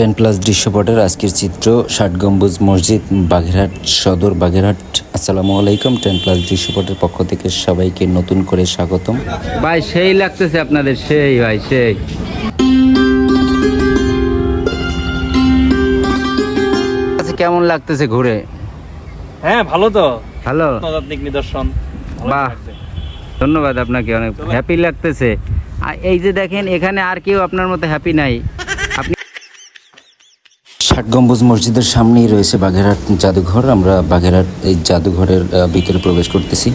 Ten plus দৃশ্যপটের আজকের চিত্র ষাট গম্বুজ মসজিদ বাগেরহাট সদর বাগেরহাট। আসসালামু আলাইকুম টেন প্লাস দৃশ্যপটের পক্ষ থেকে সবাইকে নতুন করে স্বাগতম। ভাই সেই লাগতেছে আপনাদের সেই ভাই সেই। আচ্ছা, কেমন লাগতেছে ঘুরে? হ্যাঁ ভালো তো। ভালো? নিদর্শন বাহ। ধন্যবাদ আপনাকে অনেক হ্যাপি লাগতেছে। আর এই যে দেখেন এখানে আর কেউ আপনার মতো হ্যাপি নাই। ষাট গম্বুজ মসজিদের সামনেই রয়েছে বাগেরহাট জাদুঘর। আমরা বাগেরহাট এই জাদুঘরের ভিতরে প্রবেশ করতেছি।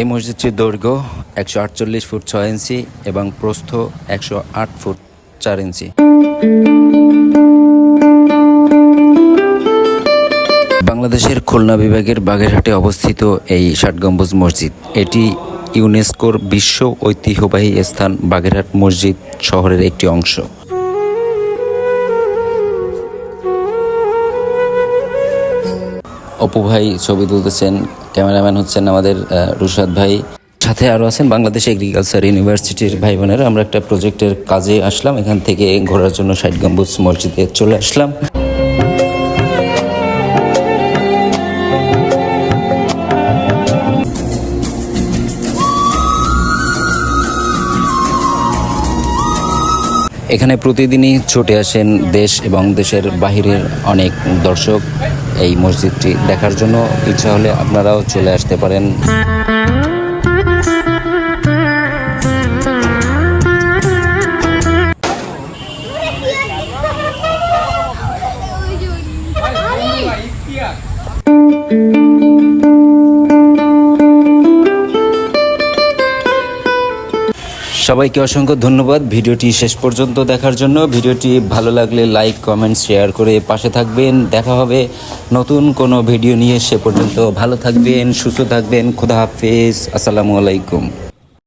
এই মসজিদটির দৈর্ঘ্য একশো আটচল্লিশ ফুট ছয় ইঞ্চি এবং প্রস্থ একশো আট ফুট চার ইঞ্চি। বাংলাদেশের খুলনা বিভাগের বাগেরহাটে অবস্থিত এই ষাট গম্বুজ মসজিদ। এটি ইউনেস্কোর বিশ্ব ঐতিহ্যবাহী স্থান বাগেরহাট মসজিদ শহরের একটি অংশ। অপু ভাই ছবি তুলতেছেন, ক্যামেরাম্যান হচ্ছেন আমাদের রুশাদ ভাই। সাথে আরও আছেন বাংলাদেশ এগ্রিকালচার ইউনিভার্সিটির ভাই বোনেরা। আমরা একটা প্রজেক্টের কাজে আসলাম, এখান থেকে ঘোরার জন্য ষাট গম্বুজ মসজিদে চলে আসলাম। এখানে প্রতিদিনই ছুটে আসেন দেশ এবং দেশের বাহিরের অনেক দর্শক এই মসজিদটি দেখার জন্য। ইচ্ছা হলে আপনারাও চলে আসতে পারেন। সবাইকে অসংখ্য ধন্যবাদ। ভিডিওটি শেষ পর্যন্ত দেখার জন্য। ভিডিওটি ভালো লাগলে লাইক, কমেন্ট, শেয়ার করে পাশে থাকবেন। দেখা হবে নতুন কোনো ভিডিও নিয়ে। সে পর্যন্ত ভালো থাকবেন, সুস্থ থাকবেন। খুদা হাফেজ। আসসালামু আলাইকুম।